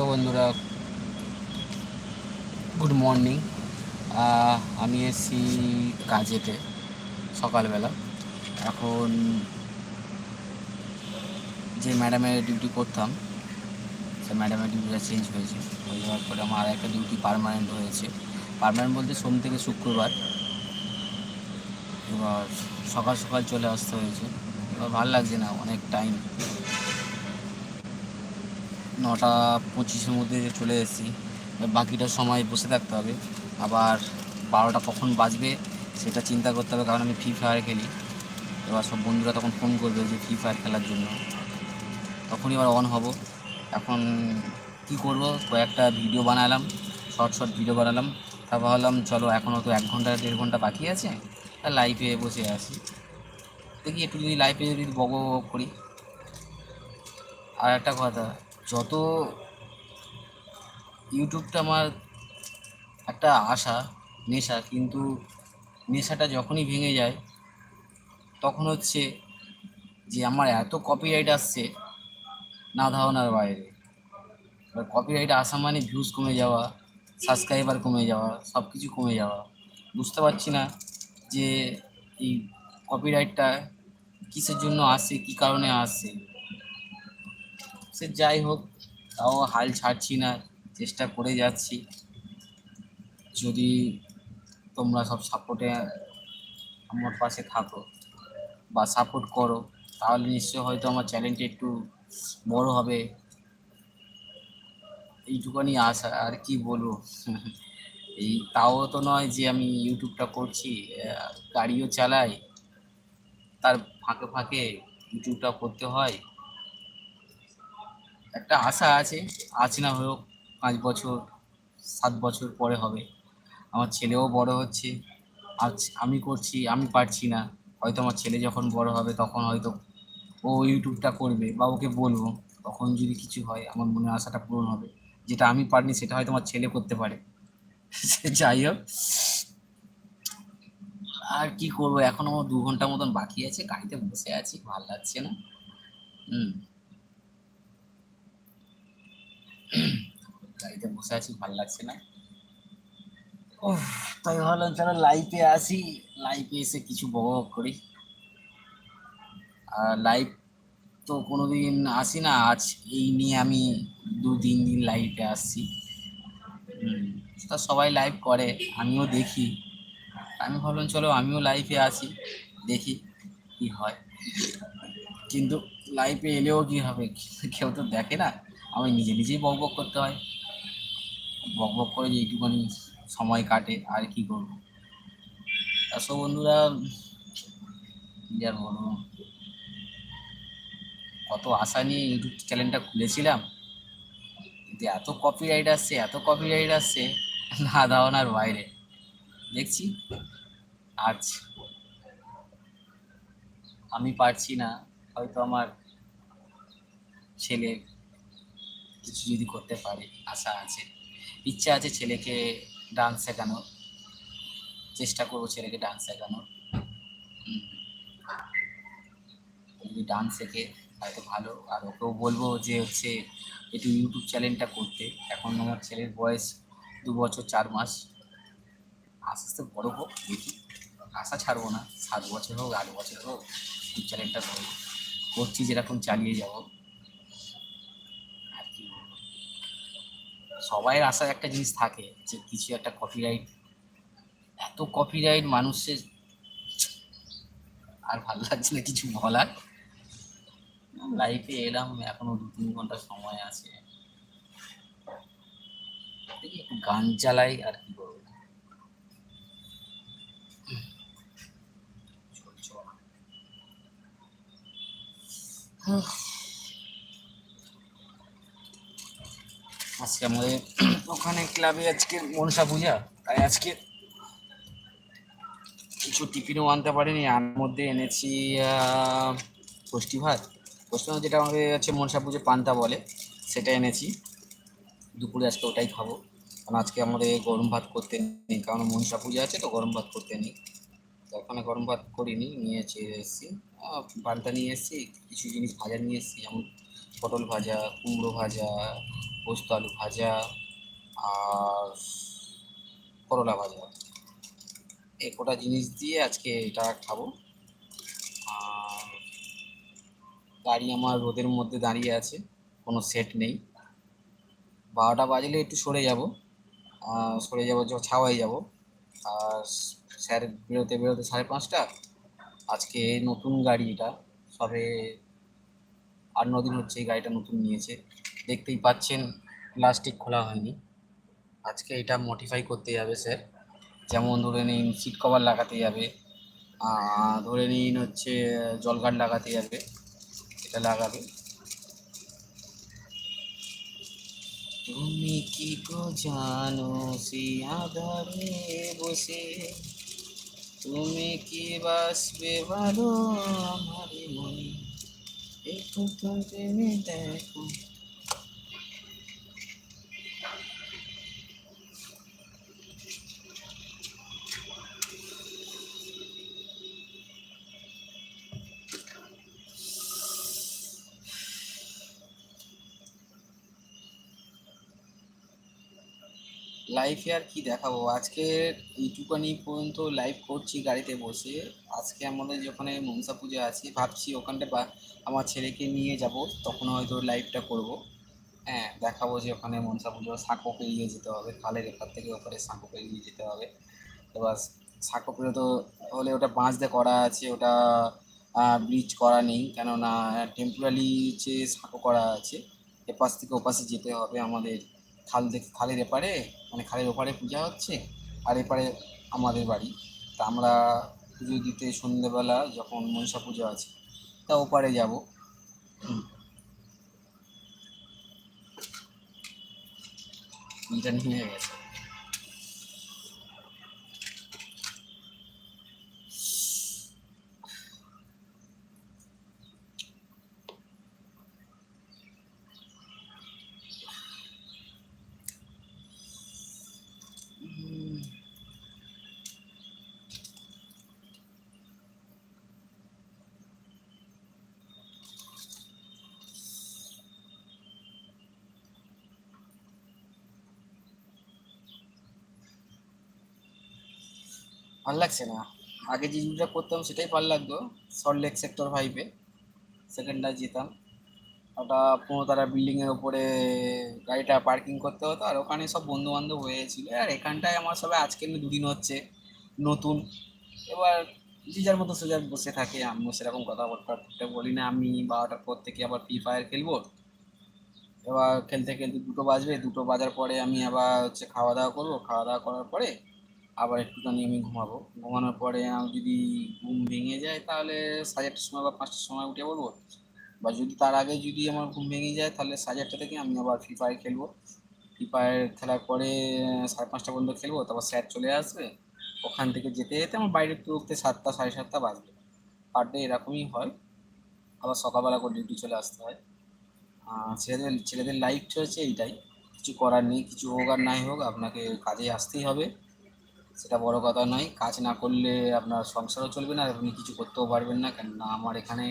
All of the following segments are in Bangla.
সো বন্ধুরা, গুড মর্নিং। আমি এসেছি কাজেতে সকালবেলা। এখন যে ম্যাডামের ডিউটি করতাম সে ম্যাডামের ডিউটিটা চেঞ্জ হয়েছে। হয়ে যাওয়ার পরে আমার একটা ডিউটি পারমানেন্ট হয়েছে। পারমানেন্ট বলতে সোম থেকে শুক্রবার। এবার সকাল সকাল চলে আসতে হয়েছে। এবার ভালো লাগছে না, অনেক টাইম। নটা পঁচিশের মধ্যে চলে এসেছি। বাকিটা সময় বসে থাকতে হবে। আবার বারোটা কখন বাজবে সেটা চিন্তা করতে হবে, কারণ আমি ফ্রি ফায়ার খেলি। এবার সব বন্ধুরা তখন ফোন করবে যে ফ্রি ফায়ার খেলার জন্য। তখনই এবার অন হব। এখন কি করব? কয়েকটা ভিডিও বানালাম শর্ট শর্ট ভিডিও বানালাম। তারপর ভাবলাম, চলো এখনও তো এক ঘণ্টা, দেড় ঘণ্টা বাকি আছে। লাইভে বসে আছি। দেখি একটু যদি লাইভে যদি বক করি। আর একটা কথা যত ইউটিউবটা আমার একটা আশা, নেশা, কিন্তু নেশাটা যখনই ভেঙে যায়, তখন হচ্ছে যে আমার এত কপিরাইট আসছে না ধারণার বাইরে। এবার কপিরাইট আসা মানে ভিউজ কমে যাওয়া সাবস্ক্রাইবার কমে যাওয়া সব কিছু কমে যাওয়া। বুঝতে পারছি না যে এই কপিরাইটটা কিসের জন্য আসছে, কী কারণে আসছে? সে যাই হোক, তাও হাল ছাড়ছি না, চেষ্টা করে যাচ্ছি। যদি তোমরা সব সাপোর্টে আমার পাশে থাকো বা সাপোর্ট করো, তাহলে নিশ্চয় হয়তো আমার চ্যানেলটা একটু বড় হবে। এইটুখানি আশা, আর কি বলব? এই তাও তো নয় যে আমি ইউটিউবটা করছি গাড়িও চালাই, তার ফাঁকে ফাঁকে ইউটিউবটা করতে হয়। একটা আশা আছে। আজ না হোক পাঁচ বছর, সাত বছর পরে হবে। আমার ছেলেও বড় হচ্ছে। আজ আমি করছি, আমি পারছি না। হয়তো আমার ছেলে যখন বড় হবে তখন হয়তো ও ইউটিউবটা করবে বা ওকে বলব। তখন যদি কিছু হয়, আমার মনে আশাটা পূরণ হবে। যেটা আমি পারিনি, সেটা হয়তো আমার ছেলে করতে পারে। সে যাই হোক। আর কি করব? এখনও দু ঘণ্টা মতন বাকি আছে। গাড়িতে বসে আছি, ভালো লাগছে না। হুম। গাড়িতে বসে আছি ভালো লাগছে না? ওহ, তাই ভাবলাম চলো লাইভে আসি। লাইভে এসে কিছু বক করি। আর লাইভ তো কোনোদিন আসি না আজ এই নিয়ে আমি দু তিন দিন লাইভে আসছি। তা সবাই লাইভ করে আমিও দেখি। আমি ভাবলাম চলো আমিও লাইভে আসি দেখি কি হয়। কিন্তু লাইভে এলেও কি হবে? কেউ তো দেখে না। আমি নিজে নিজেই বক বক করতে হয়। বক বক করে যেইটুখানি সময় কাটে, আর কি করব? সব বন্ধুরা, কি আর কত আশা নিয়ে ইউটিউব চ্যানেলটা খুলেছিলাম। কিন্তু এত কপি কপিরাইট আসছে, এত কপি কপিরাইট আসছে, না ধারণার বাইরে। দেখছি, আজ আমি পারছি না, হয়তো আমার ছেলে কিছু যদি করতে পারে, আশা আছে। ইচ্ছা আছে ছেলেকে ডান্স শেখানোর। চেষ্টা করব ছেলেকে ডান্স শেখানোর। যদি ডান্স শেখে হয়তো ভালো। আর ওকেও বলব যে হচ্ছে, একটু ইউটিউব চ্যানেলটা করতে। এখন আমার ছেলের বয়স দু বছর চার মাস। আস্তে আস্তে বড় হোক, দেখি। আশা ছাড়বো না। সাত বছর হোক, আট বছর হোক ইউটিউব চ্যানেলটা করছি যেরকম চালিয়ে যাব আর কি বলব সবাইয়ের আশার একটা জিনিস থাকে যে কিছু একটা কপিরাইট এত কপিরাইট মানুষের আর ভালো লাগছে না কিছু বলার। লাইফে এলাম এখনও দু তিন ঘণ্টা সময় আছে। গান চালাই আর কি করব চল, চল। হুম। আজকে আমাদের ওখানে ক্লাবে আজকে মনসা পূজা, তাই আজকে কিছু টিফিনও আনতে পারিনি। আর মধ্যে এনেছি ষষ্ঠী ভাত। ষষ্ঠী যেটা আমাদের হচ্ছে মনসা পুজো পান্তা বলে, সেটা এনেছি। দুপুরে আজকে ওটাই খাব। কারণ আজকে আমাদের গরম ভাত করতে নেই, কারণ মনসা পূজা আছে তো, গরম ভাত করতে নেই। ওখানে গরম ভাত করিনি, নিয়ে চেয়ে এসেছি। পান্তা নিয়ে এসেছি, কিছু জিনিস ভাজা নিয়ে এসেছি, যেমন পটল ভাজা, কুমড়ো ভাজা পোস্ত, আলু ভাজা আর করলা ভাজা। এই কটা জিনিস দিয়ে আজকে এটা খাব। আর গাড়ি আমার রোদের মধ্যে দাঁড়িয়ে আছে, কোনো সেট নেই। বারোটা বাজলে একটু সরে যাব। সরে যাব ছাওয়াই যাব। আর স্যার বেরোতে বেরোতে সাড়ে পাঁচটা। আজকে নতুন গাড়ি এটা। সবে আট ন দিন হচ্ছে এই গাড়িটা নতুন নিয়েছে। দেখতেই পাচ্ছেন প্লাস্টিক খোলা হয়নি। আজকে এটা মডিফাই করতে যাবে স্যার যেমন ধরে নিন সিট কভার লাগাতে যাবে। ধরে নিন হচ্ছে, জল গার্ড লাগাতে যাবে। এটা লাগাবে। তুমি কি গো জানো আধারে বসে? তুমি কি বাসবে ভালো আমার মনে? একটু তুমি দেখো। লাইফে আর কি দেখাবো? আজকে এইটুকানি পর্যন্ত লাইভ করছি গাড়িতে বসে। আজকে আমাদের যেখানে মনসা পুজো আছে, ভাবছি ওখানটা বা আমার ছেলেকে নিয়ে যাব, তখন হয়তো লাইভটা করব। হ্যাঁ দেখাবো যে ওখানে মনসা পুজো সাঁকো পেরিয়ে যেতে হবে, খালের এপার থেকে ওপারে সাঁকো পেরিয়ে যেতে হবে। এবার সাঁকো পেরিয়ে তো হলে ওটা বাঁশ দিয়ে করা আছে, ওটা ব্রিজ করা নেই, কেননা টেম্পোরারি যে সাঁকো করা আছে, এপাশ থেকে ওপাশে যেতে হবে আমাদের। খাল দেখে খালের এপারে মানে খালের ওপারে পূজা হচ্ছে, আর এপারে আমাদের বাড়ি। তা আমরা পুজো দিতে সন্ধ্যেবেলা যখন মনসা পুজো আছে, তা ওপারে যাব। এটা নিয়ে গেছে। ভালো লাগছে না। আগে যে জিনিসটা করতাম সেটাই ভালো লাগতো সল্ট লেক সেক্টর ফাইভে সেকেন্ডটা যেতাম। ওটা পনেরোতলা বিল্ডিংয়ের ওপরে গাড়িটা পার্কিং করতে হতো, আর ওখানে সব বন্ধু বান্ধব হয়েছিল। আর এখানটায় আমার সবাই, আজকে দুদিন হচ্ছে নতুন। এবার যে যার মতো সোজা বসে থাকে, আমিও সেরকম কথাবার্তা বলি না আমি বারোটার পর থেকে আবার ফ্রি ফায়ার খেলব। এবার খেলতে খেলতে দুটো বাজবে, দুটো বাজার পরে আমি আবার হচ্ছে খাওয়া দাওয়া করব। খাওয়া দাওয়া করার পরে আবার একটুখানি আমি ঘুমাবো। ঘুমানোর পরে আমি যদি ঘুম ভেঙে যায় তাহলে সাড়ে আটটার সময় বা পাঁচটার সময় উঠে পড়ব। বা যদি তার আগে যদি আমার ঘুম ভেঙে যায় তাহলে সাড়ে আটটা থেকে আমি আবার ফ্রি ফায়ার খেলব। ফ্রি ফায়ার খেলার পরে সাড়ে পাঁচটা পর্যন্ত খেলব, তারপর স্যার চলে আসবে। ওখান থেকে যেতে যেতে আমার বাইরে উঠতে উঠতে সাতটা, সাড়ে সাতটা বাজবে। পার ডে এরকমই হয়। আবার সকালবেলা করে ডিউটি চলে আসতে হয়। ছেলেদের ছেলেদের লাইফ হচ্ছে এইটাই। কিছু করার নেই, কিছু হোক আর নাই হোক, আপনাকে কাজে আসতেই হবে। সেটা বড় কথা নয়। কাজ না করলে আপনার সংসারও চলবে না, আপনি কিছু করতেও পারবেন না। কেননা আমার এখানে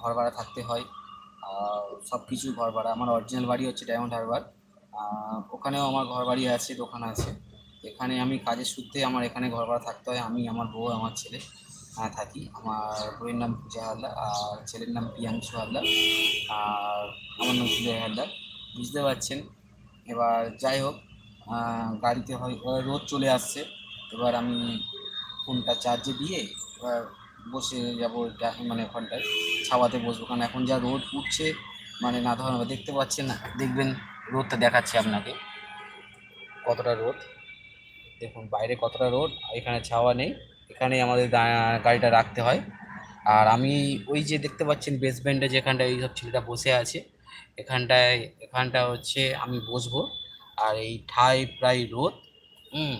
ঘর ভাড়া থাকতে হয়। সব কিছু ঘর ভাড়া। আমার অরিজিনাল বাড়ি হচ্ছে ডায়মন্ড হারবার ওখানেও আমার ঘর বাড়ি আছে, দোকান আছে। এখানে আমি কাজের সূত্রে আমার এখানে ঘর ভাড়া থাকতে হয়। আমি, আমার বউ, আমার ছেলে থাকি। আমার বউয়ের নাম পূজা হালদার, আর ছেলের নাম প্রিয়াংশু হালদার, আর আমার নাম সুজয় হালদার। বুঝতে পারছেন? এবার যাই হোক গাড়িতে হয় রোদ চলে আসছে। এবার আমি ফোনটা চার্জে দিয়ে এবার বসে যাব এটা- মানে ওখানটায়, ছাওয়াতে বসবো। কারণ এখন যা রোদ উঠছে মানে না ধরনের দেখতে পাচ্ছেন না, দেখবেন রোদটা দেখাচ্ছে আপনাকে। কতটা রোদ? দেখুন, বাইরে কতটা রোদ এখানে ছাওয়া নেই। এখানে আমাদের গাড়িটা রাখতে হয়। আর আমি ওই যে দেখতে পাচ্ছেন বেসমেন্টে যেখানটায় ওই সব ছেলেটা বসে আছে, এখানটায়, এখানটা হচ্ছে আমি বসবো। আর এই ঠাই প্রায় রোদ, হুম,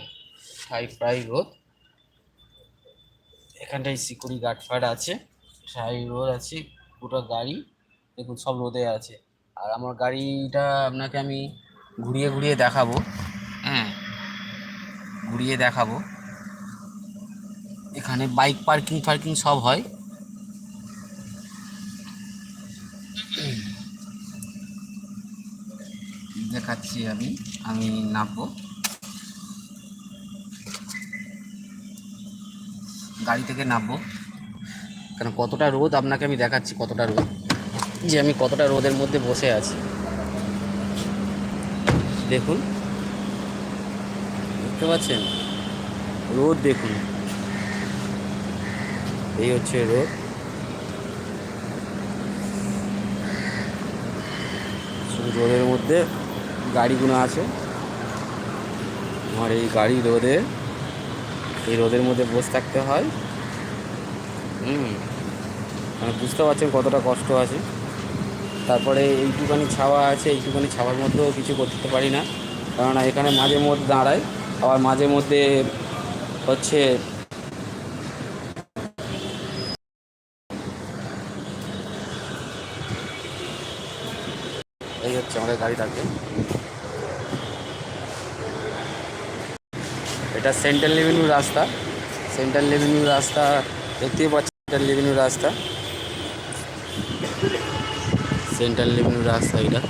ঠাই প্রায় রোদ। এখানটায় গার্ড ফার্ড আছে, ঠাই রোদ আছে গোটা গাড়ি, দেখুন সব রোদে আছে। আর আমার গাড়িটা আপনাকে আমি ঘুরিয়ে ঘুরিয়ে দেখাবো হ্যাঁ ঘুরিয়ে দেখাবো। এখানে বাইক পার্কিং ফার্কিং সব হয়। দেখাচ্ছি আমি আমি নামবো। গাড়ি থেকে নামবো। কারণ কতটা রোদ? আপনাকে আমি দেখাচ্ছি কতটা রোদ। যে আমি কতটা রোদের মধ্যে বসে আছি। দেখুন। দেখতে পাচ্ছেন? রোদ দেখুন। এই হচ্ছে রোদ। রোদের মধ্যে গাড়িগুলো আছে। আমার এই গাড়ি রোদে, এই রোদের মধ্যে বসে থাকতে হয়। হুম মানে বুঝতে পারছেন কতটা কষ্ট আছে। তারপরে এইটুখানি ছাওয়া আছে, এইটুখানি ছাওয়ার মধ্যেও কিছু করতে পারি না। কেননা এখানে মাঝে মধ্যে দাঁড়ায় আবার মাঝে মধ্যে হচ্ছে এই হচ্ছে আমাদের গাড়ি থাকবে এটা সেন্ট্রাল রেভিনিউ রাস্তা। সেন্ট্রাল রেভিনিউ রাস্তা, দেখতেই পাচ্ছি সেন্ট্রাল রেভিনিউ রাস্তা। সেন্ট্রাল রেভিনিউ রাস্তা এটা।